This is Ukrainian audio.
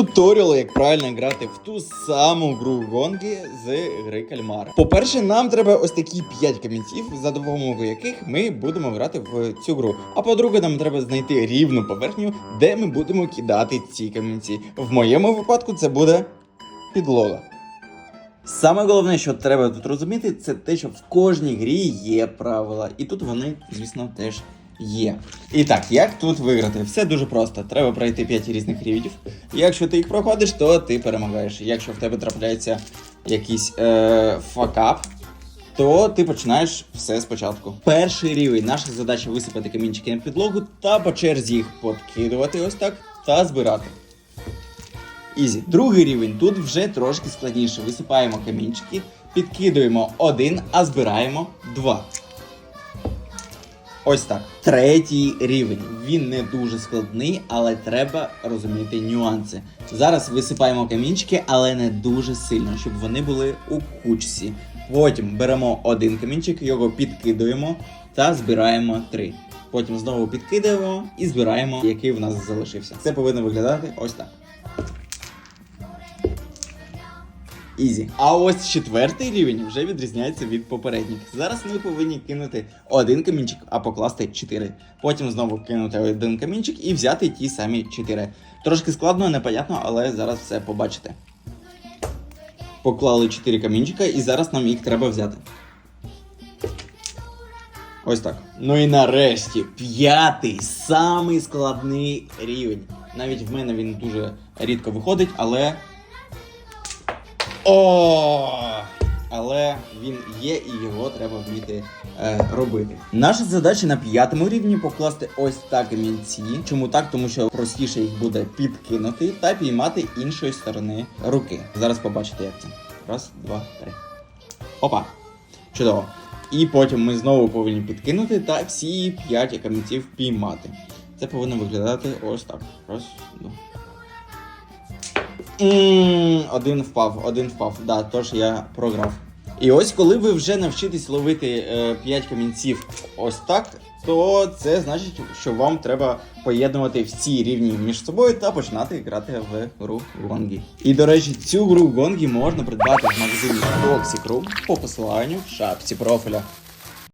Туторіал, як правильно грати в ту саму гру гонки з гри Кальмар. По-перше, нам треба ось такі 5 камінців, за допомогою яких ми будемо грати в цю гру. А по-друге, нам треба знайти рівну поверхню, де ми будемо кидати ці камінці. В моєму випадку це буде підлога. Саме головне, що треба тут розуміти, це те, що в кожній грі є правила. І тут вони, звісно, теж є. І так, як тут виграти? Все дуже просто. Треба пройти 5 різних рівнів. Якщо ти їх проходиш, то ти перемагаєш. Якщо в тебе трапляється якийсь е, факап, то ти починаєш все спочатку. Перший рівень. Наша задача висипати камінчики на підлогу та по черзі їх подкидувати ось так та збирати. Ізі. Другий рівень тут вже трошки складніше. Висипаємо камінчики, підкидуємо один, а збираємо два. Ось так. Третій рівень. Він не дуже складний, але треба розуміти нюанси. Зараз висипаємо камінчики, але не дуже сильно, щоб вони були у кучці. Потім беремо один камінчик, його підкидуємо та збираємо три. Потім знову підкидаємо і збираємо, який в нас залишився. Це повинно виглядати ось так. Ізі. А ось четвертий рівень вже відрізняється від попередніх. Зараз ми повинні кинути один камінчик, а покласти чотири. Потім знову кинути один камінчик і взяти ті самі чотири. Трошки складно, непонятно, але зараз все побачите. Поклали чотири камінчика, і зараз нам їх треба взяти. Ось так. Ну і нарешті п'ятий, самий складний рівень. Навіть в мене він дуже рідко виходить, але о! Але він є і його треба вміти е, робити. Наша задача на п'ятому рівні покласти ось так камінці. Чому так? Тому що простіше їх буде підкинути та піймати іншої сторони руки. Зараз побачите, як це. Раз, два, три. Опа! Чудово. І потім ми знову повинні підкинути та всі п'ять камінців піймати. Це повинно виглядати ось так. Раз, два. Один впав, один впав. Да, тож я програв. І ось коли ви вже навчитесь ловити 5 камінців ось так, то це значить, що вам треба поєднувати всі рівні між собою та починати грати в гру Гонгі. І до речі, цю гру Гонгі можна придбати в магазині Toxic по посиланню в шапці профіля.